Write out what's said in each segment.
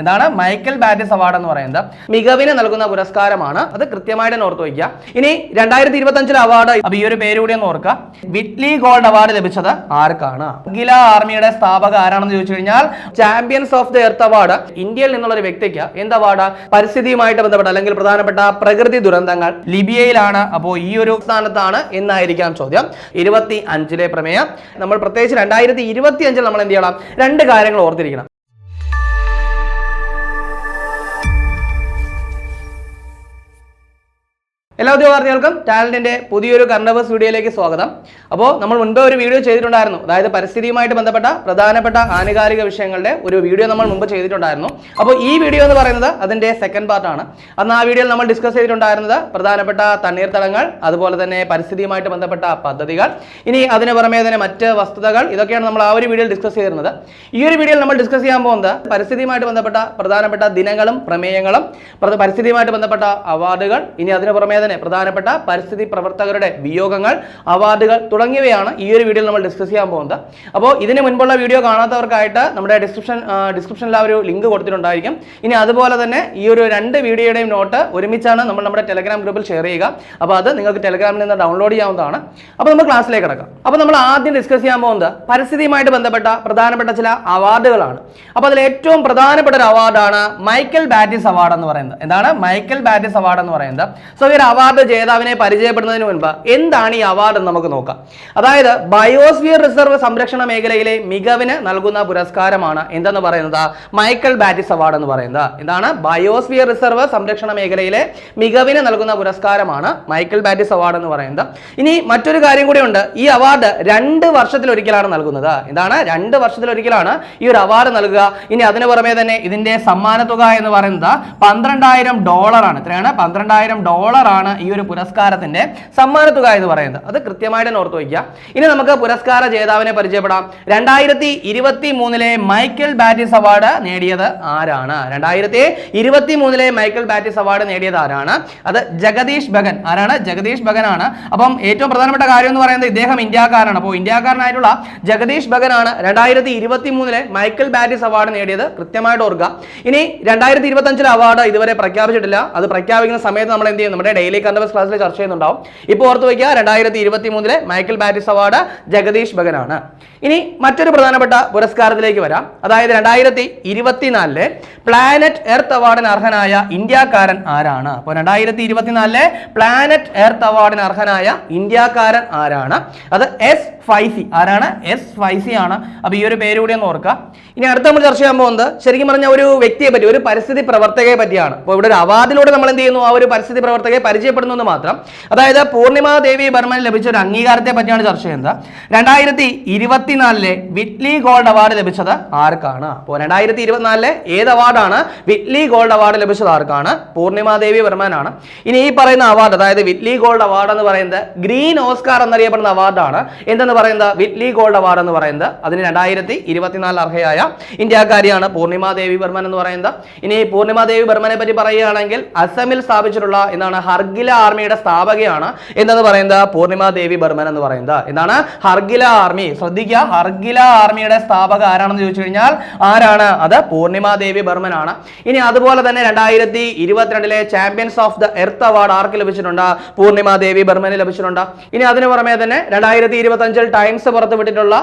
എന്താണ്? Michael ബാറ്റിസ് award എന്ന് പറയുന്നത് മികവിന് നൽകുന്ന പുരസ്കാരമാണ്. അത് കൃത്യമായിട്ട് ഓർത്ത് വയ്ക്കുക. ഇനി രണ്ടായിരത്തി ഇരുപത്തി അഞ്ചിലെ അവാർഡ് അപ്പൊ ഈ ഒരു പേര് കൂടി ഒന്ന് ഓർക്കുക. വിറ്റ്ലി ഗോൾഡ് അവാർഡ് ലഭിച്ചത് ആർക്കാണ്? അഖില ആർമിയുടെ സ്ഥാപക ആരാണെന്ന് ചോദിച്ചു കഴിഞ്ഞാൽ champions of the earth award ഇന്ത്യയിൽ നിന്നുള്ള ഒരു വ്യക്തിക്ക് എന്ത് അവാർഡ് പരിസ്ഥിതിയുമായിട്ട് ബന്ധപ്പെട്ട അല്ലെങ്കിൽ പ്രധാനപ്പെട്ട പ്രകൃതി ദുരന്തങ്ങൾ ലിബിയയിലാണ്. അപ്പോൾ ഈ ഒരു സ്ഥാനത്താണ് എന്നായിരിക്കാം ചോദ്യം. ഇരുപത്തി അഞ്ചിലെ പ്രമേയം. നമ്മൾ പ്രത്യേകിച്ച് രണ്ടായിരത്തി ഇരുപത്തി അഞ്ചിൽ നമ്മൾ എന്ത് ചെയ്യണം? രണ്ട് കാര്യങ്ങൾ ഓർത്തിരിക്കണം. എല്ലാ ഉദ്യോഗാർത്ഥികൾക്കും ടാലന്റിന്റെ പുതിയൊരു കർണവേഴ്സ് വീഡിയോയിലേക്ക് സ്വാഗതം. അപ്പോൾ നമ്മൾ മുൻപ് ഒരു വീഡിയോ ചെയ്തിട്ടുണ്ടായിരുന്നു. അതായത് പരിസ്ഥിതിയുമായിട്ട് ബന്ധപ്പെട്ട പ്രധാനപ്പെട്ട ആനുകാലിക വിഷയങ്ങളുടെ ഒരു വീഡിയോ നമ്മൾ മുമ്പ് ചെയ്തിട്ടുണ്ടായിരുന്നു. അപ്പോൾ ഈ വീഡിയോ എന്ന് പറയുന്നത് അതിന്റെ സെക്കൻഡ് പാർട്ടാണ് അന്ന് ആ വീഡിയോയിൽ നമ്മൾ ഡിസ്കസ് ചെയ്തിട്ടുണ്ടായിരുന്നത് പ്രധാനപ്പെട്ട തണ്ണീർത്തടങ്ങൾ അതുപോലെ തന്നെ പരിസ്ഥിതിയുമായിട്ട് ബന്ധപ്പെട്ട പദ്ധതികൾ. ഇനി അതിന് പുറമേ തന്നെ മറ്റ് വസ്തുതകൾ ഇതൊക്കെയാണ് നമ്മൾ ആ ഒരു വീഡിയോയിൽ ഡിസ്കസ് ചെയ്തിരുന്നത്. ഈ ഒരു വീഡിയോയിൽ നമ്മൾ ഡിസ്കസ് ചെയ്യാൻ പോകുന്നത് പരിസ്ഥിതിയുമായിട്ട് ബന്ധപ്പെട്ട പ്രധാനപ്പെട്ട ദിനങ്ങളും പ്രമേയങ്ങളും പ്ര- പരിസ്ഥിതിയുമായിട്ട് ബന്ധപ്പെട്ട അവാർഡുകൾ ഇനി അതിന് പുറമേ തന്നെ. പ്രധാനപ്പെട്ട പരിസ്ഥിതി പ്രവർത്തകരുടെ വിയോഗങ്ങൾ അവാർഡുകൾ തുടങ്ങിയവയാണ് ഈ ഒരു വീഡിയോയിൽ നമ്മൾ ഡിസ്കസ് ചെയ്യാൻ പോകുന്നത്. അപ്പോൾ ഇതിന് മുൻപുള്ള വീഡിയോ കാണാത്തവർക്കായിട്ട് നമ്മുടെ ഡിസ്ക്രിപ്ഷൻ ഡിസ്ക്രിപ്ഷനിൽ ആ ഒരു ലിങ്ക് കൊടുത്തിട്ടുണ്ടായിരിക്കും. ഇനി അതുപോലെ തന്നെ ഈ ഒരു രണ്ട് വീഡിയോയുടെയും നോട്ട് ഒരുമിച്ചാണ് നമ്മൾ നമ്മുടെ ടെലഗ്രാം ഗ്രൂപ്പിൽ ഷെയർ ചെയ്യുക. അപ്പോൾ അത് നിങ്ങൾക്ക് ടെലഗ്രാമിൽ നിന്ന് ഡൗൺലോഡ് ചെയ്യാവുന്നതാണ്. അപ്പോൾ നമ്മൾ ക്ലാസ്സിലേക്ക് കിടക്കാം. അപ്പോൾ നമ്മൾ ആദ്യം ഡിസ്കസ് ചെയ്യാൻ പോകുന്നത് പരിസ്ഥിതിയുമായിട്ട് ബന്ധപ്പെട്ട പ്രധാനപ്പെട്ട ചില അവാർഡുകളാണ്. അപ്പോൾ അതിൽ ഏറ്റവും പ്രധാനപ്പെട്ട ഒരു അവാർഡാണ് മൈക്കൽ ബാറ്റിസ് അവാർഡ് എന്ന് പറയുന്നത്. എന്താണ്? മൈക്കൽ ബാറ്റിസ് അവാർഡ് എന്ന് പറയുന്നത്. സോ ഈ ഒരു അവാർഡ് ജേതാവിനെ പരിചയപ്പെടുന്നതിന് മുൻപ് എന്താണ് ഈ അവാർഡ് എന്ന് നമുക്ക് നോക്കാം. അതായത് ബയോസ്ഫിയർ റിസർവ് സംരക്ഷണ മേഖലയിലെ മികവിന് നൽകുന്ന പുരസ്കാരമാണ് എന്തെന്ന് പറയുന്നത്? മൈക്കൽ ബാറ്റിസ് അവാർഡ് എന്ന് പറയുന്നത്. എന്താണ്? ബയോസ്ഫിയർ റിസർവ് സംരക്ഷണ മേഖലയിലെ മികവിന് നൽകുന്ന പുരസ്കാരമാണ് മൈക്കൽ ബാറ്റിസ് അവാർഡ് എന്ന് പറയുന്നത്. ഇനി മറ്റൊരു കാര്യം കൂടി ഉണ്ട്. ഈ അവാർഡ് രണ്ട് വർഷത്തിലൊരിക്കലാണ് നൽകുന്നത്. എന്താണ്? രണ്ട് വർഷത്തിലൊരിക്കലാണ് ഈ ഒരു അവാർഡ് നൽകുക. ഇനി അതിന് പുറമെ തന്നെ ഇതിന്റെ സമ്മാനത്തുക തുക എന്ന് പറയുന്നത് പന്ത്രണ്ടായിരം ഡോളറാണ്. എത്രയാണ്? പന്ത്രണ്ടായിരം ഡോളറാണ് ഈ ഒരു പുരസ്കാരത്തിന്റെ സമ്മാന തുക എന്ന് പറയുന്നത്. അത് കൃത്യമായിട്ട് ഓർത്തു വയ്ക്കുക. ഇനി നമുക്ക് പുരസ്കാര ജേതാവിനെ പരിചയപ്പെടാം. രണ്ടായിരത്തി ഇരുപത്തി മൂന്നിലെ മൈക്കൽ ബാറ്റിസ് അവാർഡ് നേടിയത് ആരാണ്? രണ്ടായിരത്തി ഇരുപത്തി മൂന്നിലെ മൈക്കൽ ബാറ്റിസ് അവാർഡ് നേടിയത് ആരാണ്? അത് ജഗദീഷ് ഭഗൻ. ആരാണ്? ജഗദീഷ് ഭഗൻ ആണ് അപ്പം ഏറ്റവും പ്രധാനപ്പെട്ട കാര്യം എന്ന് പറയുന്നത് ഇദ്ദേഹം ഇന്ത്യക്കാരനാണ്. അപ്പോൾ ഇന്ത്യക്കാരനായിട്ടുള്ള ജഗദീഷ് ഭഗനാണ് രണ്ടായിരത്തി ഇരുപത്തി മൂന്നിലെ മൈക്കൽ ബാറ്റിസ് അവാർഡ് നേടിയത് കൃത്യമായിട്ട് ഓർക്കുക. ഇനി രണ്ടായിരത്തി ഇരുപത്തി അഞ്ചിലെ അവാർഡ് ഇതുവരെ പ്രഖ്യാപിച്ചിട്ടില്ല. അത് പ്രഖ്യാപിക്കുന്ന സമയത്ത് നമ്മൾ എന്ത് ചെയ്യും? നമ്മുടെ ഡെയിലി കണ്ടവസ് ക്ലാസ്സിൽ ചർച്ച ചെയ്യുന്നുണ്ടാവും. ഇപ്പോൾ ഓർത്ത് വയ്ക്കുക രണ്ടായിരത്തി ഇരുപത്തി മൂന്നിലെ മൈക്കിൾ ബാറ്റിസ് അവാർഡ് ജഗദീഷ് ബഗനാണ് ഇനി മറ്റൊരു പ്രധാനപ്പെട്ട പുരസ്കാരത്തിലേക്ക് വരാം. അതായത് രണ്ടായിരത്തി ഇരുപത്തിനാലിലെ പ്ലാനറ്റ് എർത്ത് അവാർഡിന് അർഹനായ ഇന്ത്യക്കാരൻ ആരാണ്? അപ്പോൾ രണ്ടായിരത്തി ഇരുപത്തിനാലിലെ പ്ലാനറ്റ് എർത്ത് അവാർഡിന് അർഹനായ ഇന്ത്യക്കാരൻ ആരാണ്? അത് എസ് ഫൈസി. ആരാണ്? എസ് ഫൈസി ആണ്. അപ്പോൾ ഈ ഒരു പേര് കൂടി ഒന്ന് ഓർക്കുക. ഇനി അടുത്ത നമ്മൾ ചർച്ച ചെയ്യാൻ പോകുന്നത് ശരിക്കും പറഞ്ഞ ഒരു വ്യക്തിയെ പറ്റി ഒരു പരിസ്ഥിതി പ്രവർത്തകയെ പറ്റിയാണ് അപ്പോൾ ഇവിടെ ഒരു അവാർഡിലൂടെ നമ്മൾ എന്ത് ചെയ്യുന്നു? ആ ഒരു പരിസ്ഥിതി പ്രവർത്തകയെ പരിചയപ്പെടുന്നു മാത്രം. അതായത് പൂർണിമ ദേവി ബർമൻ ലഭിച്ച ഒരു അംഗീകാരത്തെ പറ്റിയാണ് ചർച്ച ചെയ്യുന്നത്. രണ്ടായിരത്തി ഇരുപത്തിനാലിലെ വിറ്റ്ലി ഗോൾഡ് അവാർഡ് ലഭിച്ചത് ആർക്കാണ്? അപ്പോൾ രണ്ടായിരത്തി ഇരുപത്തിനാലിലെ ഏത് അവാർഡാണ്? വിറ്റ്ലി ഗോൾഡ് അവാർഡ് ലഭിച്ചത് ആർക്കാണ്? പൂർണിമ ദേവി ബർമനാണ് ഇനി ഈ പറയുന്ന അവാർഡ് അതായത് വിറ്റ്ലി ഗോൾഡ് അവാർഡ് എന്ന് പറയുന്നത് ഗ്രീൻ ഓസ്കാർ എന്നറിയപ്പെടുന്ന അവാർഡാണ്. എന്തെന്ന് പറയുന്നത്? വിറ്റ്ലി ഗോൾഡ് അവാർഡ് എന്ന് പറയുന്നത്. അതിന് രണ്ടായിരത്തി ഇരുപത്തിനാലിൽ അർഹയായ ഇന്ത്യക്കാരിയാണ് പൂർണിമ ദേവി ബർമൻ എന്ന് പറയുന്നത്. ഇനി പൂർണിമ ദേവി ബർമനെ പറ്റി പറയുകയാണെങ്കിൽ അസമിൽ സ്ഥാപിച്ചിട്ടുള്ള എന്താണ് ഹർഗില ആർമിയുടെ സ്ഥാപകയാണ് എന്തെന്ന് പറയുന്നത് പൂർണിമ ദേവി ബർമൻ എന്ന് പറയുന്നത്. എന്താണ്? ഹർഗില ആർമി. ശ്രദ്ധിക്കുക ഹർഗില ആർമിയുടെ സ്ഥാപക ആരാണെന്ന് ചോദിച്ചു കഴിഞ്ഞാൽ ആരാണ്? അത് പൂർണിമ ദേവി ബർമൻ ആണ് ഇനി അതുപോലെ തന്നെ രണ്ടായിരത്തി ഇരുപത്തിരണ്ടിലെ champions of the earth award ആർക്ക് ലഭിച്ചിട്ടുണ്ട്? പൂർണിമ ദേവി ബർമന് ലഭിച്ചിട്ടുണ്ട്. ഇനി അതിന് പുറമെ തന്നെ രണ്ടായിരത്തി ഇരുപത്തി അഞ്ചിൽ ടൈംസ് പുറത്തുവിട്ടിട്ടുള്ള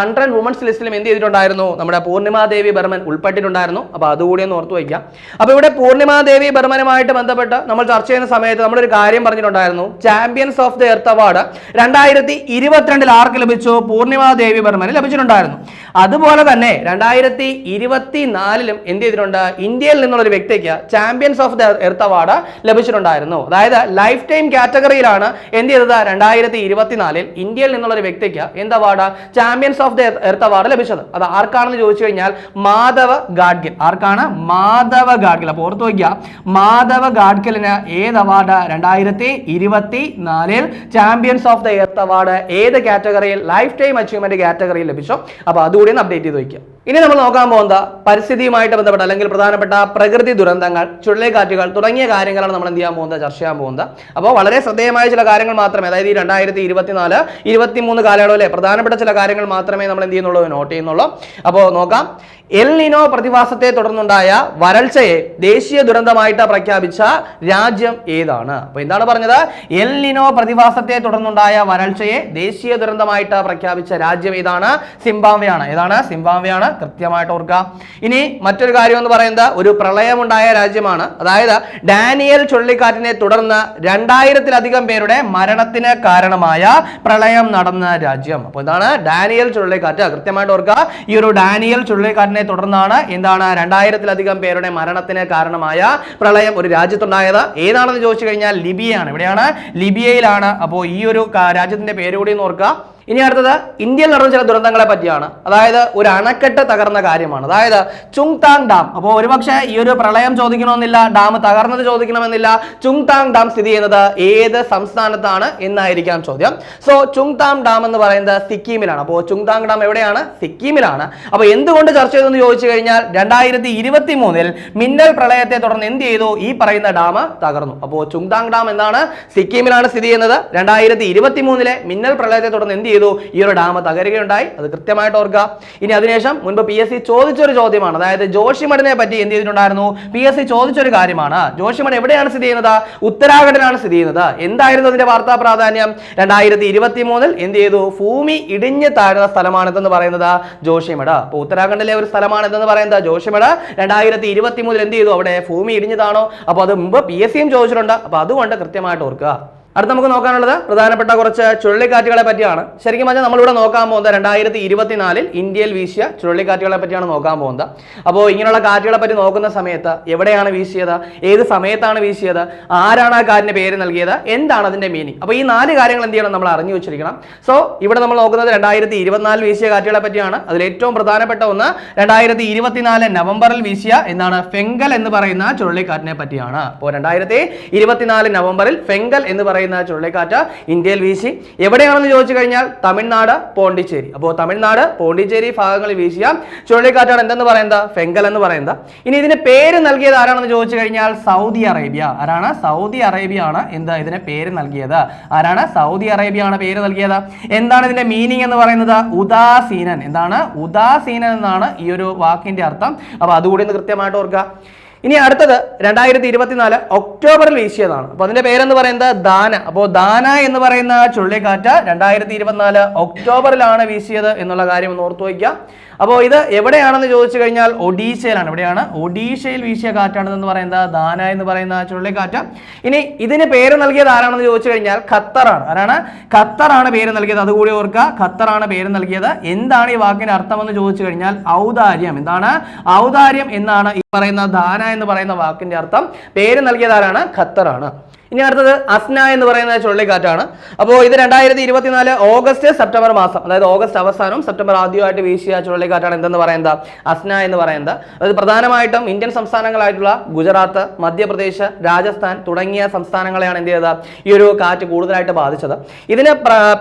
ഹൺഡ്രഡ് വുമൻസ് ലിസ്റ്റിലും എന്ത് ചെയ്തിട്ടുണ്ടായിരുന്നു? നമ്മുടെ പൂർണിമ ദേവി ബർമൻ ഉൾപ്പെട്ടിട്ടുണ്ടായിരുന്നു. അപ്പൊ അതുകൂടി ഒന്ന് ഓർത്തു വയ്ക്കാം അപ്പൊ ഇവിടെ പൂർണിമ ദേവി ബർമനുമായിട്ട് ബന്ധപ്പെട്ട് നമ്മൾ ചർച്ച ചെയ്യുന്ന സമയത്ത് നമ്മളൊരു കാര്യം പറഞ്ഞിട്ടുണ്ടായിരുന്നു. Champions of the earth award രണ്ടായിരത്തി ഇരുപത്തിരണ്ടിൽ ആർക്ക് ലഭിച്ചു? പൂർണിമ ദേവി ബർമന് ലഭിച്ചിട്ടുണ്ടായിരുന്നു. അതുപോലെ തന്നെ രണ്ടായിരത്തി ഇരുപത്തിനാലിലും എന്ത് ചെയ്തിട്ടുണ്ട്? ഇന്ത്യയിൽ നിന്നുള്ള ഒരു വ്യക്തിക്ക് champions of the earth award ലഭിച്ചിട്ടുണ്ടായിരുന്നു. അതായത് ലൈഫ് ടൈം കാറ്റഗറിയിലാണ് എന്ത് ചെയ്തത്? രണ്ടായിരത്തി ഇരുപത്തിനാലിൽ ഇന്ത്യയിൽ നിന്നുള്ള ഒരു വ്യക്തിക്ക് എന്ത് award champions of the earth award ലഭിച്ചത്. അത് ആർക്കാണെന്ന് ചോദിച്ചു കഴിഞ്ഞാൽ മാധവ ഗാഡ്ഗിൽ. ആർക്കാണ്? മാധവ ഗാഡ്ഗിൽ. അപ്പോൾ ഓർത്ത് വയ്ക്കുക. മാധവ ഗാഡ്ഗിലിന് ഏത് അവാർഡ് രണ്ടായിരത്തി ഇരുപത്തി നാലിൽ champions of the earth award ഏത് കാറ്റഗറിയിൽ ലൈഫ് ടൈം അച്ചീവ്മെന്റ് കാറ്റഗറിയിൽ ലഭിച്ചോ? അപ്പോൾ അതുകൂടി ഒന്ന് അപ്ഡേറ്റ് ചെയ്ത് വയ്ക്കുക. ഇനി നമ്മൾ നോക്കാൻ പോകുന്ന പരിസ്ഥിതിയുമായിട്ട് ബന്ധപ്പെട്ട അല്ലെങ്കിൽ പ്രധാനപ്പെട്ട പ്രകൃതി ദുരന്തങ്ങൾ ചുഴലിക്കാറ്റുകൾ തുടങ്ങിയ കാര്യങ്ങളാണ് നമ്മൾ എന്ത് ചെയ്യാൻ പോകുന്നത് ചർച്ച ചെയ്യാൻ പോകുന്നത്. അപ്പോൾ വളരെ ശ്രദ്ധേയമായ ചില കാര്യങ്ങൾ മാത്രമേ അതായത് ഈ രണ്ടായിരത്തി ഇരുപത്തിനാല് ഇരുപത്തിമൂന്ന് കാലയളവിലെ പ്രധാനപ്പെട്ട ചില കാര്യങ്ങൾ മാത്രമേ നമ്മൾ എന്ത് ചെയ്യുന്നുള്ളൂ നോട്ട് ചെയ്യുന്നുള്ളൂ. അപ്പോൾ നോക്കാം. എൽ നിനോ പ്രതിഭാസത്തെ തുടർന്നുണ്ടായ വരൾച്ചയെ ദേശീയ ദുരന്തമായിട്ട് പ്രഖ്യാപിച്ച രാജ്യം ഏതാണ്? അപ്പോൾ എന്താണ് പറഞ്ഞത്? എൽ നിനോ പ്രതിഭാസത്തെ തുടർന്നുണ്ടായ വരൾച്ചയെ ദേശീയ ദുരന്തമായിട്ട് പ്രഖ്യാപിച്ച രാജ്യം ഏതാണ്? സിംബാവയാണ് ഏതാണ്? സിംബാബ്വെയാണ്. കൃത്യമായിട്ട് ഓർക്കുക. ഇനി മറ്റൊരു കാര്യം എന്ന് പറയുന്നത് ഒരു പ്രളയമുണ്ടായ രാജ്യമാണ്. അതായത് ഡാനിയൽ ചുഴലിക്കാറ്റിനെ തുടർന്ന് രണ്ടായിരത്തിലധികം പേരുടെ മരണത്തിന് കാരണമായ പ്രളയം നടന്ന രാജ്യം. അപ്പോൾ ഇതാണ് ഡാനിയൽ ചുഴലിക്കാറ്റ്. കൃത്യമായിട്ട് ഓർക്കുക ഈ ഒരു ഡാനിയൽ ചുഴലിക്കാറ്റിനെ തുടർന്നാണ് എന്താണ് രണ്ടായിരത്തിലധികം പേരുടെ മരണത്തിന് കാരണമായ പ്രളയം ഒരു രാജ്യത്തുണ്ടായത്. ഏതാണെന്ന് ചോദിച്ചു കഴിഞ്ഞാൽ ലിബിയയാണ്. ഇവിടെയാണ് ലിബിയയിലാണ്. അപ്പോൾ ഈ ഒരു രാജ്യത്തിന്റെ പേര് കൂടി ഒന്ന് ഓർക്കുക. ഇനി അടുത്തത് ഇന്ത്യയിൽ നടന്ന ചില ദുരന്തങ്ങളെ പറ്റിയാണ്. അതായത് ഒരു അണക്കെട്ട് തകർന്ന കാര്യമാണ്. അതായത് ചുങ്താങ് ഡാം. അപ്പോൾ ഒരുപക്ഷെ ഈ ഒരു പ്രളയം ചോദിക്കണമെന്നില്ല ഡാം തകർന്നത് ചോദിക്കണമെന്നില്ല. ചുങ്താങ് ഡാം സ്ഥിതി ചെയ്യുന്നത് ഏത് സംസ്ഥാനത്താണ് എന്നായിരിക്കാം ചോദ്യം. സോ ചുങ്താങ് ഡാം എന്ന് പറയുന്നത് സിക്കിമിലാണ്. അപ്പോൾ ചുങ്താങ് ഡാം എവിടെയാണ്? സിക്കിമിലാണ്. അപ്പോൾ എന്തുകൊണ്ട് ചർച്ച ചെയ്തെന്ന് ചോദിച്ചു കഴിഞ്ഞാൽ രണ്ടായിരത്തി ഇരുപത്തി മൂന്നിൽ മിന്നൽ പ്രളയത്തെ തുടർന്ന് എന്ത് ചെയ്തു? ഈ പറയുന്ന ഡാം തകർന്നു. അപ്പോൾ ചുങ്താങ് ഡാം എന്താണ്? സിക്കിമിലാണ് സ്ഥിതി ചെയ്യുന്നത്. രണ്ടായിരത്തി ഇരുപത്തി മൂന്നിലെ മിന്നൽ പ്രളയത്തെ തുടർന്ന് എന്ത് ചെയ്തു. ഈ ഒരു ഡാം തകരുകയുണ്ടായി. അത് കൃത്യമായിട്ട് ഓർക്കുക. ഇനി അതിനുശേഷം മുൻപ് പി എസ് സി ചോദിച്ചൊരു ചോദ്യമാണ്. അതായത് ജോഷിമഠിനെ പറ്റി എന്ത് ചെയ്തിട്ടുണ്ടായിരുന്നു? പി എസ് സി ചോദിച്ചൊരു കാര്യമാണ്. ജോഷിമഠ് എവിടെയാണ് സ്ഥിതി ചെയ്യുന്നത്? ഉത്തരാഖണ്ഡിലാണ് സ്ഥിതി ചെയ്യുന്നത്. എന്തായിരുന്നു അതിന്റെ വാർത്താ പ്രാധാന്യം? രണ്ടായിരത്തി ഇരുപത്തി മൂന്നിൽ എന്ത് ചെയ്തു? ഭൂമി ഇടിഞ്ഞ് താഴുന്ന സ്ഥലമാണിതെന്ന് പറയുന്നത് ജോഷിമഠ് അപ്പോൾ ഉത്തരാഖണ്ഡിലെ ഒരു സ്ഥലമാണിതെന്ന് പറയുന്നത് ജോഷിമഠ് രണ്ടായിരത്തി ഇരുപത്തി മൂന്നിൽ എന്ത് ചെയ്തു അവിടെ? ഭൂമി ഇടിഞ്ഞതാണോ അപ്പോൾ അത് മുമ്പ് പി എസ് സിയും ചോദിച്ചിട്ടുണ്ട്. അപ്പോൾ അതുകൊണ്ട് കൃത്യമായിട്ട് ഓർക്കുക. അടുത്ത നമുക്ക് നോക്കാനുള്ളത് പ്രധാനപ്പെട്ട കുറച്ച് ചുഴലിക്കാറ്റുകളെ പറ്റിയാണ്. ശരിക്കും പറഞ്ഞാൽ നമ്മളിവിടെ നോക്കാൻ പോകുന്നത് രണ്ടായിരത്തി ഇരുപത്തിനാലിൽ ഇന്ത്യയിൽ വീശിയ ചുഴലിക്കാറ്റുകളെ പറ്റിയാണ് നോക്കാൻ പോകുന്നത്. അപ്പോൾ ഇങ്ങനെയുള്ള കാറ്റുകളെ പറ്റി നോക്കുന്ന സമയത്ത് എവിടെയാണ് വീശിയത്? ഏത് സമയത്താണ് വീശിയത്? ആരാണ് ആ കാറ്റിന് പേര് നൽകിയത്? എന്താണ് അതിന്റെ മീനിങ് അപ്പോൾ ഈ നാല് കാര്യങ്ങൾ എന്ത് ചെയ്യണം? നമ്മൾ അറിഞ്ഞു വെച്ചിരിക്കണം. സോ ഇവിടെ നമ്മൾ നോക്കുന്നത് രണ്ടായിരത്തി ഇരുപത്തിനാലിൽ വീശിയ കാറ്റുകളെ പറ്റിയാണ്. അതിൽ ഏറ്റവും പ്രധാനപ്പെട്ട ഒന്ന് രണ്ടായിരത്തി ഇരുപത്തിനാല് നവംബറിൽ വീശിയ എന്നാണ് ഫെങ്കൽ എന്ന് പറയുന്ന ചുഴലിക്കാറ്റിനെ പറ്റിയാണ്. അപ്പോൾ രണ്ടായിരത്തി ഇരുപത്തിനാല് നവംബറിൽ ഫെങ്കൽ എന്ന് പറയുന്ന ചുഴലിക്കാറ്റ് ഇന്ത്യയിൽ വീശി. എവിടെയാണെന്ന് ചോദിച്ചു കഴിഞ്ഞാൽ തമിഴ്നാട് പോണ്ടിച്ചേരി. അപ്പോൾ തമിഴ്നാട് പോണ്ടിച്ചേരി ഭാഗങ്ങളിൽ വീശിയ ചുഴലിക്കാറ്റാണ് എന്തെന്ന് പറയുന്നത്? ഫെങ്കൽ എന്ന് പറയുന്നത്. ഇനി ഇതിന് പേര് നൽകിയത് ആരാണെന്ന് ചോദിച്ചു കഴിഞ്ഞാൽ സൗദി അറേബ്യ. ആരാണ്? സൗദി അറേബ്യ ആണ് എന്താ ഇതിന് പേര് നൽകിയത്? ആരാണ്? സൗദി അറേബ്യ ആണ് പേര് നൽകിയത്. എന്താണ് ഇതിന്റെ മീനിങ് എന്ന് പറയുന്നത്? ഉദാസീനൻ. എന്താണ്? ഉദാസീനൻ എന്നാണ് ഈ ഒരു വാക്കിന്റെ അർത്ഥം. അപ്പൊ അതുകൂടി ഒന്ന് കൃത്യമായിട്ട് ഓർക്കുക. ഇനി അടുത്തത് രണ്ടായിരത്തി ഇരുപത്തിനാല് ഒക്ടോബറിൽ വീശിയതാണ്. അപ്പോൾ അതിന്റെ പേരെന്ന് പറയുന്നത്? ദാന. അപ്പോൾ ദാന എന്ന് പറയുന്ന ചുഴലിക്കാറ്റ് രണ്ടായിരത്തി ഇരുപത്തിനാല് ഒക്ടോബറിലാണ് വീശിയത് എന്നുള്ള കാര്യം ഒന്ന് ഓർത്തു വയ്ക്കുക. അപ്പോൾ ഇത് എവിടെയാണെന്ന് ചോദിച്ചു കഴിഞ്ഞാൽ ഒഡീഷയിലാണ്. എവിടെയാണ്? ഒഡീഷയിൽ വീശിയ കാറ്റാണെന്ന് പറയുന്നത് ദാന എന്ന് പറയുന്ന ചുഴലിക്കാറ്റ്. ഇനി ഇതിന് പേര് നൽകിയത് ആരാണെന്ന് ചോദിച്ചു കഴിഞ്ഞാൽ ഖത്തറാണ്. ആരാണ്? ഖത്തറാണ് പേര് നൽകിയത്. അതുകൂടി ഓർക്കുക. ഖത്തറാണ് പേര് നൽകിയത്. എന്താണ് ഈ വാക്കിന്റെ അർത്ഥമെന്ന് ചോദിച്ചു കഴിഞ്ഞാൽ ഔദാര്യം. എന്താണ്? ഔദാര്യം എന്നാണ് ഈ പറയുന്ന ദാന എന്ന് പറയുന്ന വാക്കിന്റെ അർത്ഥം പേര് നൽകിയതാരാണ്? ഖത്തറാണ്. ഇനി അടുത്തത് അസ്ന എന്ന് പറയുന്ന ചുഴലിക്കാറ്റാണ്. അപ്പോൾ ഇത് രണ്ടായിരത്തി ഇരുപത്തിനാല് ഓഗസ്റ്റ് സെപ്റ്റംബർ മാസം അതായത് ഓഗസ്റ്റ് അവസാനവും സെപ്റ്റംബർ ആദ്യമായിട്ട് വീശിയ ചുഴലിക്കാറ്റാണ് എന്തെന്ന് പറയുന്നത്? അസ്ന എന്ന് പറയുന്നത്. അതായത് പ്രധാനമായിട്ടും ഇന്ത്യൻ സംസ്ഥാനങ്ങളായിട്ടുള്ള ഗുജറാത്ത് മധ്യപ്രദേശ് രാജസ്ഥാൻ തുടങ്ങിയ സംസ്ഥാനങ്ങളെയാണ് എന്ത് ചെയ്തത്? ഈ ഒരു കാറ്റ് കൂടുതലായിട്ട് ബാധിച്ചത്. ഇതിന്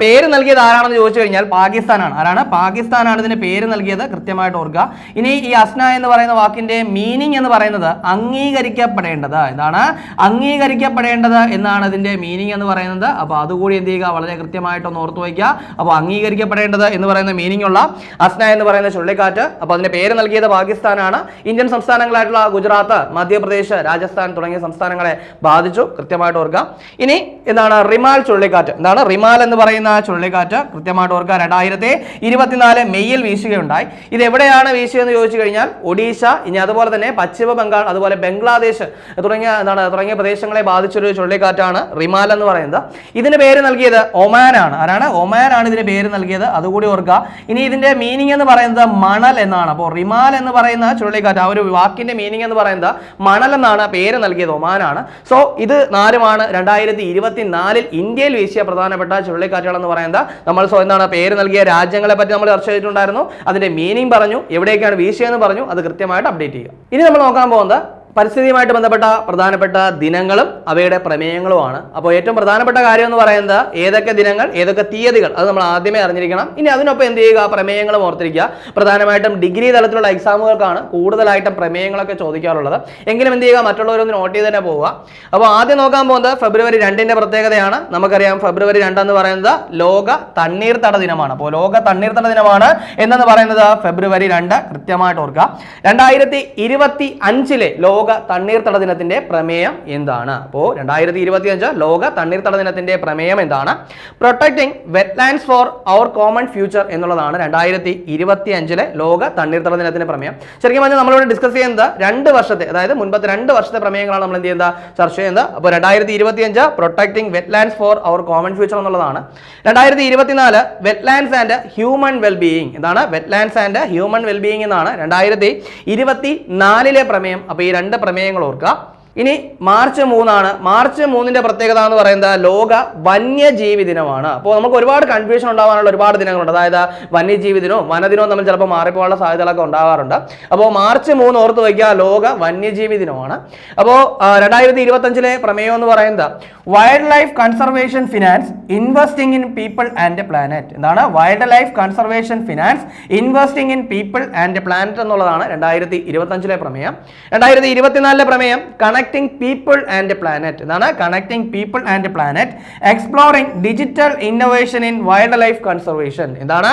പേര് നൽകിയത് ആരാണെന്ന് ചോദിച്ചു കഴിഞ്ഞാൽ പാകിസ്ഥാനാണ്. ആരാണ്? പാകിസ്ഥാനാണ് ഇതിന് പേര് നൽകിയത് കൃത്യമായിട്ട് ഓർക്കുക. ഇനി ഈ അസ്ന എന്ന് പറയുന്ന വാക്കിന്റെ മീനിങ് എന്ന് പറയുന്നത് അംഗീകരിക്കപ്പെടേണ്ടത്. എന്താണ്? അംഗീകരിക്കപ്പെടേണ്ടത് എന്നാണ് അതിന്റെ മീനിങ് എന്ന് പറയുന്നത്. അപ്പോൾ അതുകൂടി എന്ത് ചെയ്യുക? വളരെ കൃത്യമായിട്ടൊന്ന് ഓർത്തു വയ്ക്കുക. അപ്പോൾ അംഗീകരിക്കപ്പെടേണ്ടത് എന്ന് പറയുന്ന മീനിങ് ഉള്ള അസ്ന എന്ന് പറയുന്ന ചുഴലിക്കാറ്റ്. അപ്പോൾ അതിന്റെ പേര് നൽകിയത് പാകിസ്ഥാനാണ്. ഇന്ത്യൻ സംസ്ഥാനങ്ങളായിട്ടുള്ള ഗുജറാത്ത് മധ്യപ്രദേശ് രാജസ്ഥാൻ തുടങ്ങിയ സംസ്ഥാനങ്ങളെ ബാധിച്ചു. കൃത്യമായിട്ട് ഓർക്കുക. ഇനി എന്താണ്? റിമാൽ ചുഴലിക്കാറ്റ്. എന്താണ്? റിമാൽ എന്ന് പറയുന്ന ചുഴലിക്കാറ്റ് കൃത്യമായിട്ട് ഓർക്കുക. രണ്ടായിരത്തി ഇരുപത്തിനാല് മെയ്യിൽ വീശുകയുണ്ടായി. ഇത് എവിടെയാണ് വീശുകയെന്ന് ചോദിച്ചു കഴിഞ്ഞാൽ ഒഡീഷ ഇനി അതുപോലെ തന്നെ പശ്ചിമ ബംഗാൾ അതുപോലെ ബംഗ്ലാദേശ് തുടങ്ങിയ എന്താണ് തുടങ്ങിയ പ്രദേശങ്ങളെ ബാധിച്ചൊരു ചുഴലിക്കാറ്റാണ് റിമാൽ എന്ന് പറയുന്നത്. ഇതിന് പേര് നൽകിയത് ഒമാനാണ്. ആരാണ്? ഒമാനാണ് ഇതിന് പേര് നൽകിയത്. അതുകൂടി ഓർക്കുക. ഇനി ഇതിന്റെ മീനിങ് എന്ന് പറയുന്നത് മണൽ എന്നാണ്. അപ്പോൾ റിമാൽ എന്ന് പറയുന്ന ചുഴലിക്കാറ്റ് ആ ഒരു വാക്കിന്റെ മീനിങ് എന്ന് പറയുന്നത് മണൽ എന്നാണ് പേര് നൽകിയത് ഒമാനാണ്. സോ ഇത് നാലുമാണ്. രണ്ടായിരത്തി ഇരുപത്തി നാലിൽ ഇന്ത്യയിൽ വീശിയ പ്രധാനപ്പെട്ട ചുഴലിക്കാറ്റുകൾ എന്ന് പറയുന്നത് നമ്മൾ സോ എന്താണ് പേര് നൽകിയ രാജ്യങ്ങളെ പറ്റി നമ്മൾ ചർച്ച ചെയ്തിട്ടുണ്ടായിരുന്നു. അതിന്റെ മീനിങ് പറഞ്ഞു എവിടെയൊക്കെയാണ് വീശിയതെന്ന് പറഞ്ഞു അത് കൃത്യമായിട്ട് അപ്ഡേറ്റ് ചെയ്യുക. ഇനി നമ്മൾ നോക്കാൻ പോകുന്നത് പരിസ്ഥിതിയുമായിട്ട് ബന്ധപ്പെട്ട പ്രധാനപ്പെട്ട ദിനങ്ങളും അവയുടെ പ്രമേയങ്ങളുമാണ്. അപ്പോൾ ഏറ്റവും പ്രധാനപ്പെട്ട കാര്യം എന്ന് പറയുന്നത് ഏതൊക്കെ ദിനങ്ങൾ ഏതൊക്കെ തീയതികൾ അത് നമ്മൾ ആദ്യമേ അറിഞ്ഞിരിക്കണം. ഇനി അതിനൊപ്പം എന്ത് ചെയ്യുക? പ്രമേയങ്ങൾ ഓർത്തിരിക്കുക. പ്രധാനമായിട്ടും ഡിഗ്രി തലത്തിലുള്ള എക്സാമുകൾക്കാണ് കൂടുതലായിട്ടും പ്രമേയങ്ങളൊക്കെ ചോദിക്കാറുള്ളത്. എങ്കിലും എന്ത് ചെയ്യുക? മറ്റുള്ളവരൊന്ന് നോട്ട് ചെയ്ത് തന്നെ പോവുക. അപ്പോൾ ആദ്യം നോക്കാൻ പോകുന്നത് ഫെബ്രുവരി രണ്ടിന്റെ പ്രത്യേകതയാണ്. നമുക്കറിയാം ഫെബ്രുവരി രണ്ടെന്ന് പറയുന്നത് ലോക തണ്ണീർത്തട ദിനമാണ്. അപ്പോൾ ലോക തണ്ണീർത്തട ദിനമാണ് എന്നെന്ന് പറയുന്നത് ഫെബ്രുവരി രണ്ട്. കൃത്യമായിട്ട് ഓർക്കുക. രണ്ടായിരത്തി ഇരുപത്തി അഞ്ചിലെ ലോക തണ്ണീർത്തട ദിനത്തിന്റെ പ്രമേയം എന്താണ്? അപ്പോൾ രണ്ടായിരത്തി ഇരുപത്തി അഞ്ച് ലോക തണ്ണീർത്തട ദിനത്തിന്റെ പ്രമേയം എന്താണ്? Protecting wetlands for our common future എന്നുള്ളതാണ് രണ്ടായിരത്തി ഇരുപത്തി അഞ്ചിലെ ലോക തണ്ണീർത്തട ദിനത്തിന്റെ പ്രമേയം. ശരിക്കും പറഞ്ഞാൽ നമ്മളിവിടെ ഡിസ്കസ് ചെയ്യുന്നത് രണ്ട് വർഷത്തെ അതായത് മുൻപത്തെ രണ്ട് വർഷത്തെ പ്രമേയങ്ങളാണ് നമ്മൾ എന്ത് ചെയ്യുന്നത്? ചർച്ച ചെയ്യുന്നത്. അപ്പോൾ രണ്ടായിരത്തി ഇരുപത്തി അഞ്ച് protecting wetlands for our common future എന്നുള്ളതാണ്. രണ്ടായിരത്തി ഇരുപത്തിനാല് വെറ്റ്ലാൻഡ്സ് ആൻഡ് ഹ്യൂമൻ വെൽബീയിങ് എന്താണ്? വെറ്റ്ലാൻഡ്സ് ആൻഡ് ഹ്യൂമൻ വെൽബീയിങ് എന്നാണ് രണ്ടായിരത്തി ഇരുപത്തി നാലിലെ പ്രമേയം. അപ്പോൾ ഈ രണ്ട് പ്രമേയങ്ങൾ ഓർക്കുക? ഇനി മാർച്ച് മൂന്നാണ്. മാർച്ച് മൂന്നിന്റെ പ്രത്യേകത എന്ന് പറയുന്നത് ലോക വന്യജീവി ദിനമാണ്. അപ്പോൾ നമുക്ക് ഒരുപാട് കൺഫ്യൂഷൻ ഉണ്ടാവാനുള്ള ഒരുപാട് ദിനങ്ങളുണ്ട്. അതായത് വന്യജീവി ദിനവും വനദിനവും തമ്മിൽ ചിലപ്പോൾ മാറിപ്പോകാനുള്ള സാധ്യതകളൊക്കെ ഉണ്ടാവാറുണ്ട്. അപ്പോൾ മാർച്ച് മൂന്ന് ഓർത്ത് വയ്ക്കുക ലോക വന്യജീവി ദിനമാണ്. അപ്പോൾ രണ്ടായിരത്തി ഇരുപത്തഞ്ചിലെ പ്രമേയം എന്ന് പറയുന്നത് wildlife conservation finance investing in people and planet എന്താണ്? Wildlife conservation finance investing in people and planet എന്നുള്ളതാണ് രണ്ടായിരത്തി ഇരുപത്തഞ്ചിലെ പ്രമേയം. രണ്ടായിരത്തി ഇരുപത്തിനാലിലെ പ്രമേയം കണക്ടിംഗ് പീപ്പിൾ ആൻഡ് പ്ലാനറ്റ് എന്താണ് connecting people and planet exploring digital innovation in wildlife conservation എന്താണ്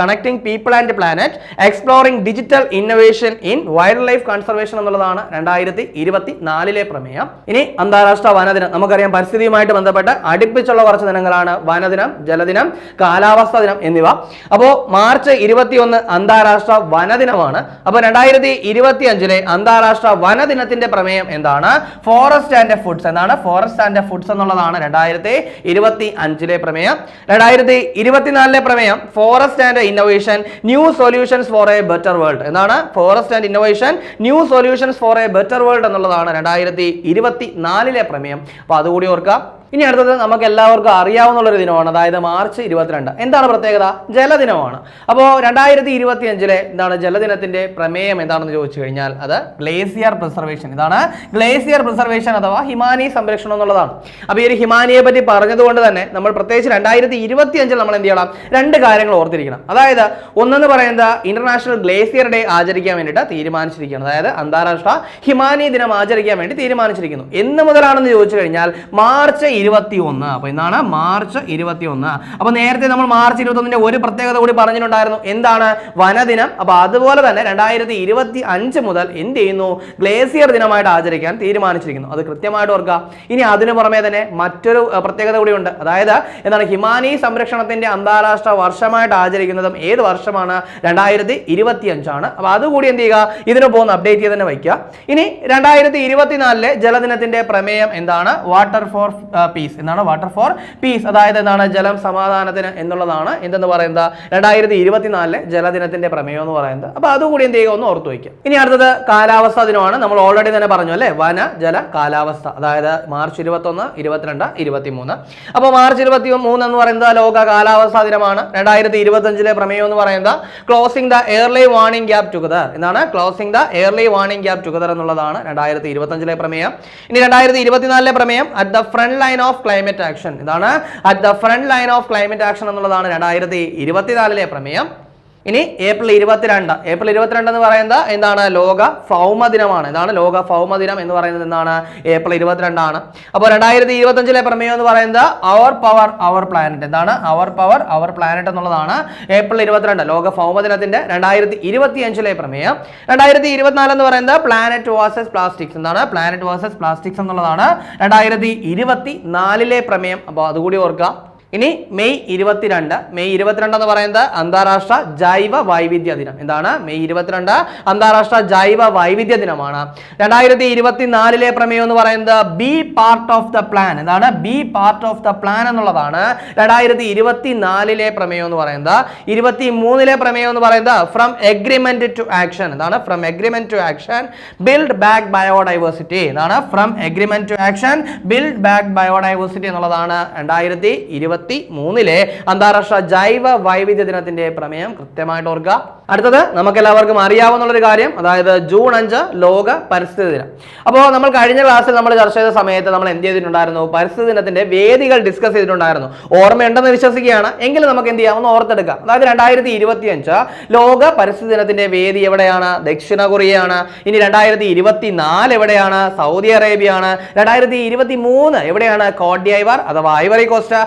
connecting people and planet exploring digital innovation in wildlife conservation എന്നുള്ളതാണ് രണ്ടായിരത്തി ഇരുപത്തി നാലിലെ പ്രമേയം. ഇനി അന്താരാഷ്ട്ര വനദിനം. നമുക്കറിയാം പരിസ്ഥിതിയുമായിട്ട് ബന്ധപ്പെട്ട് അടുപ്പിച്ചുള്ള കുറച്ച് ദിനങ്ങളാണ് വനദിനം ജലദിനം കാലാവസ്ഥ ദിനം എന്നിവ. അപ്പോൾ മാർച്ച് ഇരുപത്തിയൊന്ന് അന്താരാഷ്ട്ര വനദിനമാണ്. അപ്പോൾ രണ്ടായിരത്തി ഇരുപത്തി അഞ്ചിലെ അന്താരാഷ്ട്ര വനദിനത്തിന്റെ പ്രമേയം എന്താണ്? ഫോറസ്റ്റ് ആൻഡ് ഫുഡ്സ് എന്താണ്? ഫോറസ്റ്റ് ആൻഡ് ഫുഡ്സ് എന്നുള്ളതാണ് രണ്ടായിരത്തി ഇരുപത്തി അഞ്ചിലെ പ്രമേയം. രണ്ടായിരത്തി ഇരുപത്തിനാലിലെ പ്രമേയം forest and innovation new solutions for a better world എന്താണ്? Forest and innovation new solutions for a better world എന്നുള്ളതാണ് രണ്ടായിരത്തി ഇരുപത്തി നാലിലെ പ്രമേയം. അപ്പോൾ അതുകൂടി ഓർക്കുക. ഇനി അടുത്തത് നമുക്ക് എല്ലാവർക്കും അറിയാവുന്ന ഒരു ദിനമാണ് അതായത് മാർച്ച് ഇരുപത്തിരണ്ട്. എന്താണ് പ്രത്യേകത? ജലദിനമാണ്. അപ്പോൾ രണ്ടായിരത്തി ഇരുപത്തി അഞ്ചിലെ എന്താണ് ജലദിനത്തിന്റെ പ്രമേയം എന്താണെന്ന് ചോദിച്ചു കഴിഞ്ഞാൽ അത് ഗ്ലേസിയർ പ്രിസർവേഷൻ. ഇതാണ് ഗ്ലേസിയർ പ്രിസർവേഷൻ അഥവാ ഹിമാനി സംരക്ഷണം എന്നുള്ളതാണ്. അപ്പോൾ ഈ ഒരു ഹിമാനിയെ പറ്റി പറഞ്ഞതുകൊണ്ട് തന്നെ നമ്മൾ പ്രത്യേകിച്ച് രണ്ടായിരത്തി ഇരുപത്തി അഞ്ചിൽ നമ്മൾ എന്ത് ചെയ്യണം? രണ്ട് കാര്യങ്ങൾ ഓർത്തിരിക്കണം. അതായത് ഒന്നെന്ന് പറയുന്നത് ഇന്റർനാഷണൽ ഗ്ലേസിയർ ഡേ ആചരിക്കാൻ വേണ്ടിയിട്ട് തീരുമാനിച്ചിരിക്കുകയാണ്. അതായത് അന്താരാഷ്ട്ര ഹിമാനി ദിനം ആചരിക്കാൻ വേണ്ടി തീരുമാനിച്ചിരിക്കുന്നു. എന്ന് മുതലാണെന്ന് ചോദിച്ചു കഴിഞ്ഞാൽ മാർച്ച് ഇരുപത്തി ഒന്ന് അപ്പൊ ഇന്നാണ് മാർച്ച് ഇരുപത്തി ഒന്ന് അപ്പൊ നേരത്തെ നമ്മൾ മാർച്ച് ഇരുപത്തി ഒന്നിന്റെ ഒരു പ്രത്യേകത കൂടി പറഞ്ഞിട്ടുണ്ടായിരുന്നു. എന്താണ്? വനദിനം. അപ്പൊ അതുപോലെ തന്നെ രണ്ടായിരത്തി ഇരുപത്തി അഞ്ച് മുതൽ എന്ത് ചെയ്യുന്നു? ഗ്ലേസിയർ ദിനമായിട്ട് ആചരിക്കാൻ തീരുമാനിച്ചിരിക്കുന്നു. അത് കൃത്യമായിട്ട് ഓർക്കുക. ഇനി അതിനു പുറമെ തന്നെ മറ്റൊരു പ്രത്യേകത കൂടിയുണ്ട് അതായത് എന്താണ്? ഹിമാനി സംരക്ഷണത്തിന്റെ അന്താരാഷ്ട്ര വർഷമായിട്ട് ആചരിക്കുന്നതും ഏത് വർഷമാണ്? രണ്ടായിരത്തി ഇരുപത്തി അഞ്ചാണ് അപ്പൊ അതുകൂടി എന്ത് ചെയ്യുക? ഇതിന് പോകുന്ന അപ്ഡേറ്റ് ചെയ്ത് തന്നെ വയ്ക്കുക. ഇനി രണ്ടായിരത്തി ഇരുപത്തിനാലിലെ ജലദിനത്തിന്റെ പ്രമേയം എന്താണ്? വാട്ടർ ഫോർ പീസ് എന്നാണ് വാട്ടർ ഫോർ പീസ് അതായത് എന്താണ്? ജലം സമാധാനത്തിന് എന്നുള്ളതാണ്. എന്തെന്ന് പറയുന്നത്? രണ്ടായിരത്തി ഇരുപത്തിനാലിലെ ജലദിനത്തിന്റെ പ്രമേയം എന്ന് പറയുന്നത്. അപ്പൊ അതുകൂടി എന്ത് ചെയ്യുക? ഒന്ന് ഓർത്തു വയ്ക്കുക. ഇനി അടുത്തത് കാലാവസ്ഥാ ദിനമാണ്. നമ്മൾ ഓൾറെഡി തന്നെ പറഞ്ഞു അല്ലേ? വന ജല കാലാവസ്ഥ. അതായത് മാർച്ച് ഇരുപത്തൊന്ന് ഇരുപത്തിരണ്ട് ഇരുപത്തിമൂന്ന്. അപ്പോൾ മാർച്ച് ഇരുപത്തി മൂന്ന് എന്ന് പറയുന്നത് ലോക കാലാവസ്ഥാ ദിനമാണ്. രണ്ടായിരത്തി ഇരുപത്തഞ്ചിലെ പ്രമേയം എന്ന് പറയുന്നത് closing the early warning gap together എന്നാണ് closing the early warning gap together എന്നുള്ളതാണ് രണ്ടായിരത്തി ഇരുപത്തഞ്ചിലെ പ്രമേയം. ഇനി രണ്ടായിരത്തി ഇരുപത്തിനാലിലെ പ്രമേയം. At the front line of climate action ഇതാണ് at the front line of climate action എന്നുള്ളതാണ് രണ്ടായിരത്തി ഇരുപത്തിനാലിലെ പ്രമേയം. ഇനി ഏപ്രിൽ ഇരുപത്തിരണ്ട്. ഏപ്രിൽ ഇരുപത്തിരണ്ട് എന്ന് പറയുന്നത് എന്താണ്? ലോക ഭൗമ ദിനമാണ്. ഇതാണ് ലോക ഭൗമ ദിനം എന്ന് പറയുന്നത് എന്താണ്? ഏപ്രിൽ ഇരുപത്തിരണ്ടാണ്. അപ്പോൾ രണ്ടായിരത്തി ഇരുപത്തഞ്ചിലെ പ്രമേയം എന്ന് പറയുന്നത് അവർ പവർ അവർ പ്ലാനറ്റ് എന്താണ്? അവർ പവർ അവർ പ്ലാനറ്റ് എന്നുള്ളതാണ് ഏപ്രിൽ ഇരുപത്തിരണ്ട് ലോക ഭൗമ ദിനത്തിന്റെ രണ്ടായിരത്തി ഇരുപത്തി അഞ്ചിലെ പ്രമേയം. രണ്ടായിരത്തി ഇരുപത്തിനാല് എന്ന് പറയുന്നത് പ്ലാനറ്റ് വേഴ്സസ് പ്ലാസ്റ്റിക്സ് എന്താണ്? പ്ലാനറ്റ് വേഴ്സസ് പ്ലാസ്റ്റിക്സ് എന്നുള്ളതാണ് രണ്ടായിരത്തി ഇരുപത്തി നാലിലെ പ്രമേയം. അപ്പോൾ അതുകൂടി ഓർക്കുക. ഇനി മെയ് ഇരുപത്തിരണ്ട് മെയ് ഇരുപത്തിരണ്ട് എന്ന് പറയുന്നത് അന്താരാഷ്ട്ര ജൈവ വൈവിധ്യ ദിനം. എന്താണ്? മെയ് ഇരുപത്തിരണ്ട് അന്താരാഷ്ട്ര ജൈവ വൈവിധ്യ ദിനമാണ്. രണ്ടായിരത്തി ഇരുപത്തിനാലിലെ പ്രമേയം എന്ന് പറയുന്നത് be part of the plan എന്താണ്? Be part of the plan എന്നുള്ളതാണ് രണ്ടായിരത്തി ഇരുപത്തിനാലിലെ പ്രമേയം എന്ന് പറയുന്നത്. ഇരുപത്തി മൂന്നിലെ പ്രമേയം എന്ന് പറയുന്നത് ഫ്രം എഗ്രിമെന്റ് ടു ആക്ഷൻ എന്താണ്? From agreement to action build back biodiversity എന്താണ്? From agreement to action build back biodiversity എന്നുള്ളതാണ് രണ്ടായിരത്തി ഇരുപത്തി ഇരുപത്തി മൂന്നിലെ അന്താരാഷ്ട്ര ജൈവ വൈവിധ്യ ദിനത്തിന്റെ പ്രമേയം കൃത്യമായിട്ട് ഓർക്കുക. അടുത്തത് നമുക്ക് എല്ലാവർക്കും അറിയാവുന്ന ഒരു കാര്യം അതായത് ജൂൺ അഞ്ച് ലോക പരിസ്ഥിതി ദിനം. അപ്പോൾ നമ്മൾ കഴിഞ്ഞ ക്ലാസ്സിൽ നമ്മൾ ചർച്ച ചെയ്ത സമയത്ത് നമ്മൾ എന്ത് ചെയ്തിട്ടുണ്ടായിരുന്നു? പരിസ്ഥിതി ദിനത്തിന്റെ വേദികൾ ഡിസ്കസ് ചെയ്തിട്ടുണ്ടായിരുന്നു. ഓർമ്മയുണ്ടെന്ന് വിശ്വസിക്കുകയാണ്. എങ്കിലും നമുക്ക് എന്ത് ചെയ്യാം? ഒന്ന് ഓർത്തെടുക്കാം. അതായത് രണ്ടായിരത്തി ഇരുപത്തി അഞ്ച് ലോക പരിസ്ഥിതി ദിനത്തിന്റെ വേദി എവിടെയാണ്? ദക്ഷിണ കൊറിയയാണ്. ഇനി രണ്ടായിരത്തി ഇരുപത്തി നാല് എവിടെയാണ്? സൗദി അറേബ്യയാണ്. രണ്ടായിരത്തി ഇരുപത്തി മൂന്ന് എവിടെയാണ് കോഡ്യൈവാർ അഥവാ ഐവറി കോസ്റ്റ്.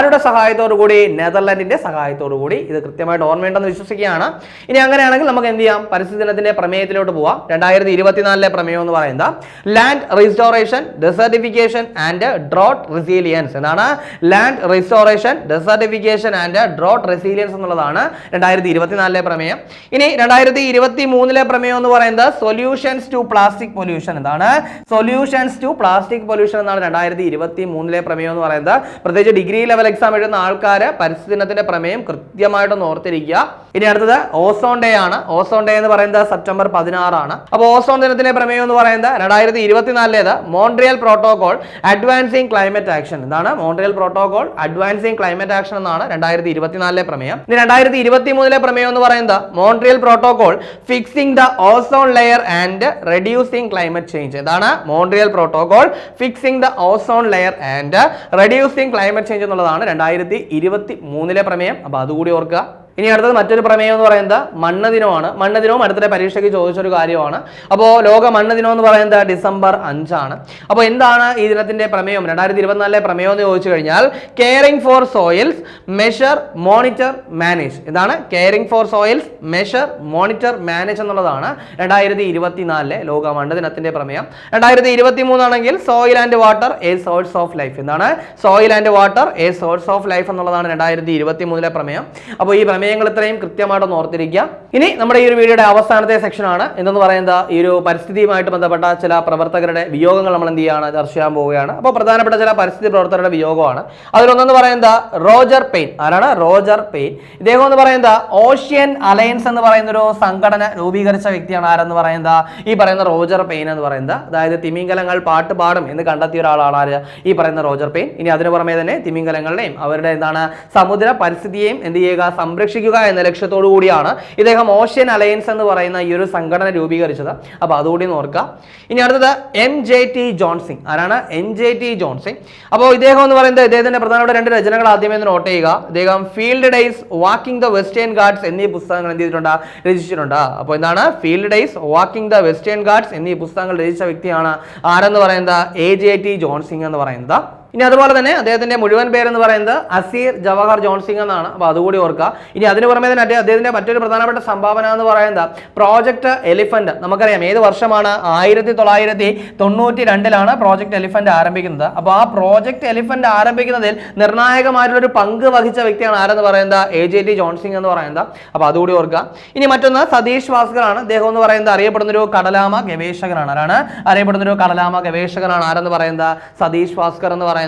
ആരുടെ സഹായത്തോടു കൂടി? നെതർലാൻഡിന്റെ സഹായത്തോടു കൂടി. ഇത് കൃത്യമായിട്ട് ഓർമ്മയുണ്ടെന്ന് വിശ്വസിക്കുകയാണ്. ഇനി അങ്ങനെയാണെങ്കിൽ നമുക്ക് എന്ത് ചെയ്യാം? പരിസ്ഥിതി ദിനത്തിന്റെ പ്രമേയത്തിലോട്ട് പോവാം. രണ്ടായിരത്തി ഇരുപത്തിനാലിലെ പ്രമേയം എന്ന് പറയുന്നത് land restoration desertification and drought resilience എന്താണ്? Land restoration desertification and drought resilience എന്നുള്ളതാണ് രണ്ടായിരത്തി ഇരുപത്തിനാലിലെ പ്രമേയം. ഇനി രണ്ടായിരത്തി ഇരുപത്തി മൂന്നിലെ പ്രമേയം എന്ന് പറയുന്നത് സൊല്യൂഷൻസ് ടു പ്ലാസ്റ്റിക് പൊല്യൂഷൻ എന്താണ്? സൊല്യൂഷൻസ് ടു പ്ലാസ്റ്റിക് പൊല്യൂഷൻ എന്നാണ് രണ്ടായിരത്തി ഇരുപത്തി മൂന്നിലെ പ്രമേയം എന്ന് പറയുന്നത്. പ്രത്യേകിച്ച് ഡിഗ്രി ലെവൽ എക്സാം എഴുതുന്ന ആൾക്കാർ പരിസ്ഥിതി ദിനത്തിന്റെ പ്രമേയം കൃത്യമായിട്ടൊന്ന് ഓർത്തിരിക്കുക. ഇനി അടുത്തത് ഓസോൺ ഡേ ആണ്. ഓസോൺ ഡേ എന്ന് പറയുന്നത് സെപ്റ്റംബർ പതിനാറാണ്. അപ്പോൾ ഓസോൺ ദിനത്തിന്റെ പ്രമേയം എന്ന് പറയുന്നത് രണ്ടായിരത്തി ഇരുപത്തിനാലിലേത് Montreal protocol advancing climate action. എന്താണ് Montreal protocol advancing climate action എന്നാണ് രണ്ടായിരത്തി ഇരുപത്തിനാലിലെ പ്രമേയം. ഇനി രണ്ടായിരത്തി ഇരുപത്തി മൂന്നിലെ പ്രമേയം എന്ന് പറയുന്നത് Montreal protocol fixing the ozone layer and reducing climate change എന്താണ് Montreal protocol fixing the ozone layer and reducing climate change എന്നുള്ളതാണ് രണ്ടായിരത്തി ഇരുപത്തി മൂന്നിലെ പ്രമേയം. അപ്പോൾ അതുകൂടി ഓർക്കുക. ഇനി അടുത്തത് മറ്റൊരു പ്രമേയം എന്ന് പറയുന്നത് മണ്ണ് ദിനമാണ്. മണ്ണ് ദിനവും അടുത്തിടെ പരീക്ഷയ്ക്ക് ചോദിച്ചൊരു കാര്യമാണ്. അപ്പോൾ ലോക മണ്ണ് ദിനം എന്ന് പറയുന്നത് ഡിസംബർ അഞ്ചാണ്. അപ്പോൾ എന്താണ് ഈ ദിനത്തിന്റെ പ്രമേയം? രണ്ടായിരത്തി ഇരുപത്തിനാലിലെ പ്രമേയം എന്ന് ചോദിച്ചു കഴിഞ്ഞാൽ caring for soils measure monitor manage എന്താണ് caring for soils measure monitor manage എന്നുള്ളതാണ് രണ്ടായിരത്തി ഇരുപത്തിനാലിലെ ലോക മണ്ണ് ദിനത്തിന്റെ പ്രമേയം. രണ്ടായിരത്തി ഇരുപത്തി മൂന്നാണെങ്കിൽ soil and water a source of life എന്താണ്? Soil and water a source of life എന്നുള്ളതാണ് രണ്ടായിരത്തി ഇരുപത്തി മൂന്നിലെ പ്രമേയം. അപ്പോൾ ഈ പ്രമേയങ്ങൾ ഇത്രയും കൃത്യമായിട്ടൊന്ന് ഓർത്തിരിക്കുക. ഇനി നമ്മുടെ ഈ ഒരു വീഡിയോയുടെ അവസാനത്തെ സെക്ഷനാണ് എന്തെന്ന് പറയുന്നത് ഈ ഒരു പരിസ്ഥിതിയുമായിട്ട് ബന്ധപ്പെട്ട ചില പ്രവർത്തകരുടെ വിയോഗങ്ങൾ നമ്മൾ എന്ത് ചെയ്യാണ്? ചർച്ച ചെയ്യാൻ പോവുകയാണ്. അപ്പോൾ പ്രധാനപ്പെട്ട ചില പരിസ്ഥിതി പ്രവർത്തകരുടെ വിയോഗമാണ്. അതിലൊന്നെന്ന് പറയുന്നത് റോജർ പെയിൻ. ആരാണ്? Roger Payne. ഇദ്ദേഹം എന്ന് പറയുന്നത് ഓഷ്യൻ അലയൻസ് എന്ന് പറയുന്ന ഒരു സംഘടന രൂപീകരിച്ച വ്യക്തിയാണ് ആരെന്ന് പറയുന്നത് ഈ പറയുന്ന റോജർ പെയിൻ എന്ന് പറയുന്നത് അതായത് തിമിംഗലങ്ങൾ പാട്ട് പാടും എന്ന് കണ്ടെത്തിയ ഒരാളാണ് ആര്? ഈ പറയുന്ന റോജർ പെയിൻ. ഇനി അതിന് പുറമെ തന്നെ തിമിംഗലങ്ങളുടെയും അവരുടെ എന്താണ്? സമുദ്ര പരിസ്ഥിതിയെയും എന്ത് ചെയ്യുക? സംരക്ഷിക്കുക എന്ന ലക്ഷ്യത്തോടു കൂടിയാണ് ഇദ്ദേഹം ഓഷ്യൻ അലയൻസ് എന്ന് പറയുന്ന ഈ ഒരു സംഘടന രൂപീകരിച്ചത്. അപ്പോൾ അതുകൂടി ഓർക്കുക. ഇനി അടുത്തത് എം ജെ ടി ജോൺസിംഗ്. ആരാണ്? M J T Johnsingh. അപ്പോൾ ഇദ്ദേഹം എന്ന് പറയുന്നത് ഇദ്ദേഹത്തിന്റെ പ്രധാനപ്പെട്ട രണ്ട് രചനകൾ ആദ്യമേ നോട്ട് ചെയ്യുക. ഇദ്ദേഹം field days walking the western Ghats എന്നീ പുസ്തകങ്ങൾ എന്ത് ചെയ്തിട്ടുണ്ട്? രചിച്ചിട്ടുണ്ട്. അപ്പോൾ എന്താണ്? Field days walking the western Ghats എന്നീ പുസ്തകങ്ങൾ രചിച്ച വ്യക്തിയാണ് ആരെന്ന് പറയുന്നത്? എ ജെ ടി ജോൺസിംഗ് എന്ന് പറയുന്നത്. ഇനി അതുപോലെ തന്നെ അദ്ദേഹത്തിന്റെ മുഴുവൻ പേരെന്ന് പറയുന്നത് അസീർ ജവഹർ ജോൺസിംഗ് എന്നാണ്. അപ്പോൾ അതുകൂടി ഓർക്കുക. ഇനി അതിന് പുറമെ തന്നെ അദ്ദേഹ- അദ്ദേഹത്തിന്റെ മറ്റൊരു പ്രധാനപ്പെട്ട സംഭാവന എന്ന് പറയുന്നത് പ്രോജക്റ്റ് എലിഫന്റ് നമുക്കറിയാം. ഏത് വർഷമാണ്? ആയിരത്തി തൊള്ളായിരത്തി തൊണ്ണൂറ്റി രണ്ടിലാണ് പ്രോജക്റ്റ് എലിഫന്റ് ആരംഭിക്കുന്നത്. അപ്പോൾ ആ പ്രോജക്റ്റ് എലിഫന്റ് ആരംഭിക്കുന്നതിൽ നിർണായകമായിട്ടുള്ള ഒരു പങ്ക് വഹിച്ച വ്യക്തിയാണ് ആരെന്ന് പറയുന്നത്? എ ജെ ടി ജോൺസിംഗ് എന്ന് പറയുന്നത്. അപ്പോൾ അതുകൂടി ഓർക്കുക. ഇനി മറ്റൊന്ന് സതീഷ് ഭാസ്കറാണ്. അദ്ദേഹം എന്ന് പറയുന്നത് അറിയപ്പെടുന്ന ഒരു കടലാമ ഗവേഷകനാണ്. ആരാണ്? അറിയപ്പെടുന്ന ഒരു കടലാമ ഗവേഷകനാണ് ആരെന്ന് പറയുന്നത്? സതീഷ് ഭാസ്കർ എന്ന് പറയുന്നത്.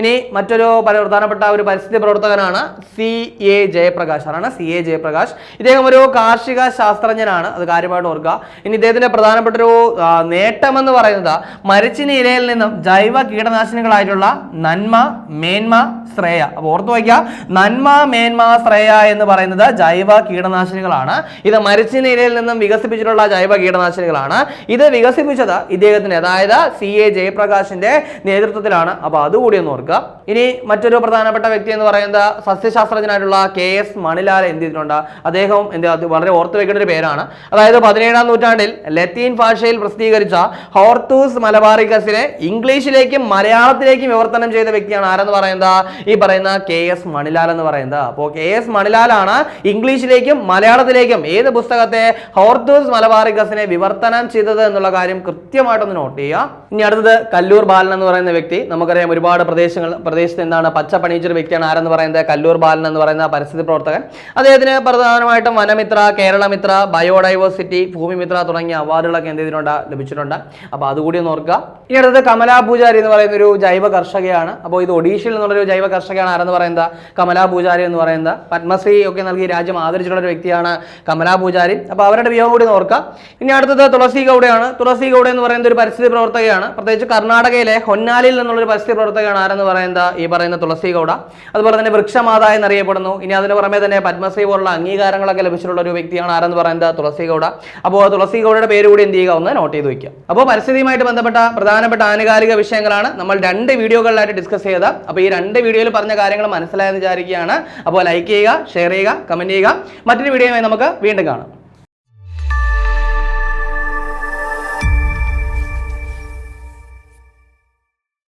ഇനി മറ്റൊരു പ്രധാനപ്പെട്ട ഒരു പരിസ്ഥിതി പ്രവർത്തകനാണ് സി എ ജയപ്രകാശ് ആണ് സി എ ജയപ്രകാശ്. ഇദ്ദേഹം ഒരു കാർഷിക ശാസ്ത്രജ്ഞനാണ്. അത് കാര്യമായിട്ട് ഓർക്കുക. ഇനി ഇദ്ദേഹത്തിന്റെ പ്രധാനപ്പെട്ട ഒരു നേട്ടം എന്ന് പറയുന്നത് മരിച്ചിന് ഇലയിൽ നിന്നും ജൈവ കീടനാശിനികളായിട്ടുള്ള നന്മ മേന്മ ശ്രേയ. അപ്പോൾ ഓർത്തു വയ്ക്കുക. നന്മ മേന്മ ശ്രേയ എന്ന് പറയുന്നത് ജൈവ കീടനാശിനികളാണ്. ഇത് മരിച്ചിന് ഇലയിൽ നിന്നും വികസിപ്പിച്ചിട്ടുള്ള ജൈവ കീടനാശിനികളാണ്. ഇത് വികസിപ്പിച്ചത് ഇദ്ദേഹത്തിന് അതായത് സി എ ജയപ്രകാശിന്റെ നേതൃത്വത്തിലാണ്. അപ്പോൾ അതുകൂടി ഒന്ന് ഓർക്കുക. ഇനി മറ്റൊരു പ്രധാനപ്പെട്ട വ്യക്തി എന്ന് പറയുന്നത് സസ്യശാസ്ത്രജ്ഞനായിട്ടുള്ള കെ എസ് മണിലാൽ എന്ത് ചെയ്തിട്ടുണ്ട്? അദ്ദേഹം എന്ത് വളരെ ഓർത്തു വെക്കേണ്ട ഒരു പേരാണ്. അതായത് പതിനേഴാം നൂറ്റാണ്ടിൽ ലത്തീൻ ഭാഷയിൽ പ്രസിദ്ധീകരിച്ച ഹോർത്തൂസ് മലബാറിക്കസിനെ ഇംഗ്ലീഷിലേക്കും മലയാളത്തിലേക്കും വിവർത്തനം ചെയ്ത വ്യക്തിയാണ് ആരെന്ന് പറയുന്നത്? ഈ പറയുന്ന കെ എസ് മണിലാൽ എന്ന് പറയുന്നത്. അപ്പോൾ കെ എസ് മണിലാലാണ് ഇംഗ്ലീഷിലേക്കും മലയാളത്തിലേക്കും ഏത് പുസ്തകത്തെ ഹോർത്തൂസ് മലബാറിക്കസിനെ വിവർത്തനം ചെയ്തത് എന്നുള്ള കാര്യം കൃത്യമായിട്ടൊന്ന് നോട്ട് ചെയ്യുക. ഇനി അടുത്തത് കല്ലൂർ ബാലൻ എന്ന് പറയുന്ന വ്യക്തി. നമുക്കറിയാം ഒരുപാട് പ്രദേശങ്ങൾ പ്രദേശത്ത് എന്താണ് പച്ച പണിയിച്ചൊരു വ്യക്തിയാണ് ആരെന്ന് പറയുന്നത്? കല്ലൂർ ബാലൻ എന്ന് പറയുന്ന പരിസ്ഥിതി പ്രവർത്തകൻ. അദ്ദേഹത്തിന് പ്രധാനമായിട്ടും വനമിത്ര കേരളമിത്ര ബയോഡൈവേഴ്സിറ്റി ഭൂമിമിത്ര തുടങ്ങിയ അവാർഡുകളൊക്കെ എന്ത് ചെയ്തിട്ടുണ്ട്? ലഭിച്ചിട്ടുണ്ട്. അപ്പോൾ അതുകൂടി ഒന്ന് ഓർക്കുക. ഇനി അടുത്തത് കമലാ പൂജാരി എന്ന് പറയുന്ന ഒരു ജൈവ കർഷകയാണ്. അപ്പോൾ ഇത് ഒഡീഷയിൽ നിന്നുള്ളൊരു ജൈവ കർഷകയാണ് ആരെന്ന് പറയുന്നത്? കമലാ പൂജാരി എന്ന് പറയുന്നത്. പത്മശ്രീ ഒക്കെ നൽകി രാജ്യം ആദരിച്ചിട്ടുള്ള ഒരു വ്യക്തിയാണ് കമലാ പൂജാരി. അപ്പോൾ അവരുടെ വിയോഗം കൂടി ഓർക്കുക. ഇനി അടുത്തത് തുളസി ഗൗഡയാണ് തുളസി ഗൗഡ എന്ന് പറയുന്ന ഒരു പരിസ്ഥിതി പ്രവർത്തകയാണ്. പ്രത്യേകിച്ച് കർണാടകയിലെ ഹൊന്നാലിൽ നിന്നുള്ള ഒരു പരിസ്ഥിതി പ്രവർത്തക പ്രവർത്തകയാണ് ആരെന്ന് പറയുന്നത് ഈ പറയുന്ന തുളസി ഗൗഡ അതുപോലെ തന്നെ വൃക്ഷമാത എന്നറിയപ്പെടുന്നു. ഇനി അതിന് പുറമെ തന്നെ പത്മശ്രീ പോലുള്ള അംഗീകാരങ്ങളൊക്കെ ലഭിച്ചിട്ടുള്ള ഒരു വ്യക്തിയാണ് ആരെന്ന് പറയുന്നത് തുളസി ഗൗഡ അപ്പോൾ തുളസി ഗൗഡയുടെ പേര് കൂടി എന്ത് ചെയ്യുക? ഒന്ന് നോട്ട് ചെയ്ത് വയ്ക്കുക. അപ്പോൾ പരിസ്ഥിതിയുമായിട്ട് ബന്ധപ്പെട്ട പ്രധാനപ്പെട്ട ആനുകാലിക വിഷയങ്ങളാണ് നമ്മൾ രണ്ട് വീഡിയോകളിലായിട്ട് ഡിസ്കസ് ചെയ്തത്. അപ്പോൾ ഈ രണ്ട് വീഡിയോയിൽ പറഞ്ഞ കാര്യങ്ങൾ മനസ്സിലായെന്ന് വിചാരിക്കുകയാണ്. അപ്പോൾ ലൈക്ക് ചെയ്യുക ഷെയർ ചെയ്യുക കമന്റ് ചെയ്യുക. മറ്റൊരു വീഡിയോയുമായി നമുക്ക് വീണ്ടും കാണാം.